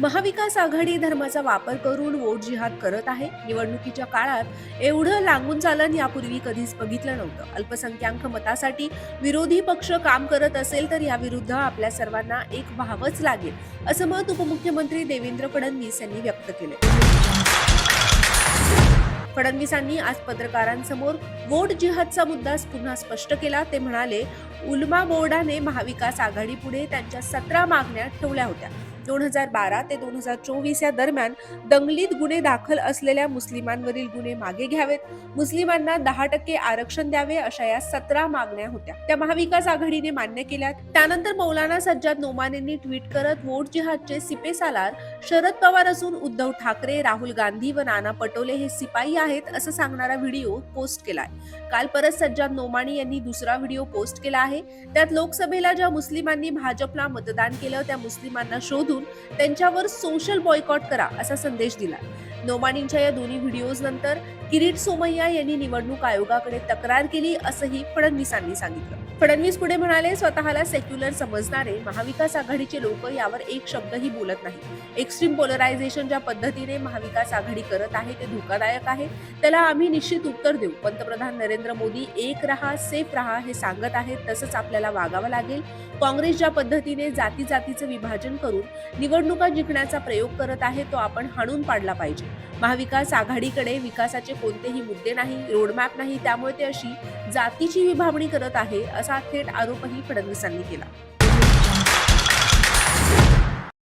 महाविकास आघाडी धर्माचा वापर करून वोट जिहाद करत आहे. निवडणुकीच्या काळात एवढं लागून चालन यापूर्वी कधीच बघितलं नव्हतं. अल्पसंख्याक मतासाठी विरोधी पक्ष काम करत असेल तर याविरुद्ध आपल्या सर्वांना एक व्हावंच लागेल असं मत उपमुख्यमंत्री देवेंद्र फडणवीस यांनी व्यक्त केलं फडणवीसांनी आज पत्रकारांसमोर वोट जिहादचा मुद्दा पुन्हा स्पष्ट केला. ते म्हणाले उलमा बोर्डाने महाविकास आघाडीपुढे त्यांच्या सतरा मागण्या ठेवल्या होत्या. दोन हजार बारा ते दोन हजार चोवीस या दरम्यान दंगलीत गुन्हे दाखल असलेल्या मुस्लिमांवरील गुन्हे मागे घ्यावेत. मुस्लिमांना दहा टक्के आरक्षण द्यावे अशा या सतरा मागण्या होत्या. त्या महाविकास आघाडीने मान्य केल्यात. त्यानंतर मौलाना सज्जाद नोमानेंनी ट्विट करत वोट जिहादचे सिपे सालार शरद पवार असून उद्धव ठाकरे राहुल गांधी व नाना पटोले हे सिपाई आहेत असं सांगणारा व्हिडिओ पोस्ट केलाय. काल परत सज्जाद नोमाणी यांनी दुसरा व्हिडिओ पोस्ट केला आहे. त्यात लोकसभेला ज्या मुस्लिमांनी भाजपला मतदान केलं त्या मुस्लिमांना शोधून त्यांच्यावर सोशल बॉयकॉट करा असा संदेश दिला नोमाणींच्या या दोन्ही व्हिडिओज नंतर किरीट सोमय्या यांनी निवडणूक आयोगाकडे तक्रार केली असंही फडणवीसांनी सांगितलं. फडणवीस पुढे म्हणाले स्वतःला सेक्युलर समजणारे महाविकास आघाडीचे लोक यावर एक शब्दही बोलत नाही एक्स्ट्रीम पोलरायझेशन ज्या पद्धतीने महाविकास आघाडी करत आहे ते धोकादायक आहे. त्याला आम्ही निश्चित उत्तर देऊ. पंतप्रधान नरेंद्र मोदी एक रहा सेफ रहा हे सांगत आहेत तसंच आपल्याला वागावं लागेल. काँग्रेस ज्या पद्धतीने जाती जातीचं विभाजन करून निवडणुका जिंकण्याचा प्रयोग करत आहे तो आपण हाणून पाडला पाहिजे. महाविकास आघाडीकडे विकासाचे कोणतेही मुद्दे नाही रोडमॅप नाही त्यामुळे ते अशी जातीची विभागणी करत आहे असा थेट आरोपही फडणवीसांनी केला.